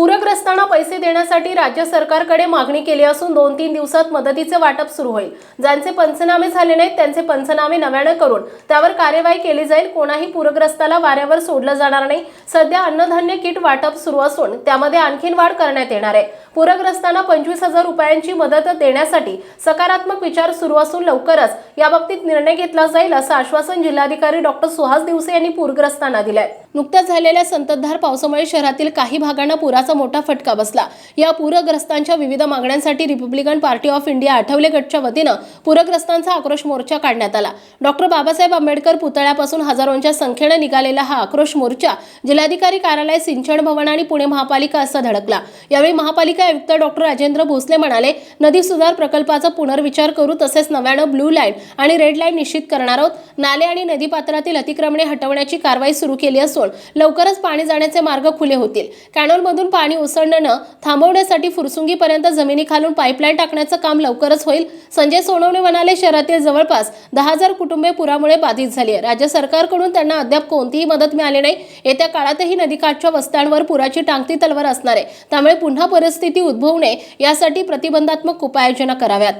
पूरग्रस्तांना पैसे देण्यासाठी राज्य सरकारकडे मागणी केली असून दोन तीन दिवसात मदतीचे वाटप सुरू होईल. ज्यांचे पंचनामे झाले नाहीत त्यांचे पंचनामे नव्यानं करून त्यावर कार्यवाही केली जाईल. कोणाही पूरग्रस्ताला वाऱ्यावर सोडलं जाणार नाही. सध्या अन्नधान्य किट वाटप सुरू असून त्यामध्ये आणखीन वाढ करण्यात येणार आहे. पूरग्रस्तांना पंचवीस हजार रुपयांची मदत देण्यासाठी सकारात्मक विचार सुरू असून लवकरच याबाबतीत निर्णय घेतला जाईल असं आश्वासन जिल्हाधिकारी डॉक्टर सुहास दिवसे यांनी पूरग्रस्तांना दिलंय. नुकत्याच झालेल्या संततधार पावसामुळे शहरातील काही भागांना पुराचा मोठा फटका बसला. या पूरग्रस्तांच्या विविध मागण्यांसाठी Republican Party of India Athawale गटच्या वतीनं पूरग्रस्तांचा आक्रोश मोर्चा काढण्यात आला. डॉक्टर बाबासाहेब आंबेडकर पुतळ्यापासून हजारोंच्या संख्येनं निघालेला हा आक्रोश मोर्चा जिल्हाधिकारी कार्यालय सिंचन भवन आणि पुणे महापालिका असा धडकला. यावेळी महापालिका आयुक्त डॉक्टर राजेंद्र भोसले म्हणाले नदी सुधार प्रकल्पाचा पुनर्विचार करू तसेच नव्यानं ब्लू लाईन आणि रेड लाईन निश्चित करणार आहोत. नाले आणि नदीपात्रातील अतिक्रमणे हटवण्याची कारवाई सुरू केली असून लवकरच पाणी जाण्याचे मार्ग खुले होतील. कॅनॉलमधून पाणी ओसंडणं थांबवण्यासाठी फुरसुंगीपर्यंत जमिनीखालून पाईपलाईन टाकण्याचं काम लवकरच होईल. संजय सोनवणे म्हणाले शहरातील जवळपास दहा हजार कुटुंबे पुरामुळे बाधित झाली आहे राज्य सरकारकडून त्यांना अद्याप कोणतीही मदत मिळाली नाही. येत्या काळातही नदीकाठच्या वस्त्यांवर पुराची टांगती तलवार असणार आहे. त्यामुळे पुन्हा परिस्थिती उद्भवू नये यासाठी प्रतिबंधात्मक उपाययोजना कराव्यात.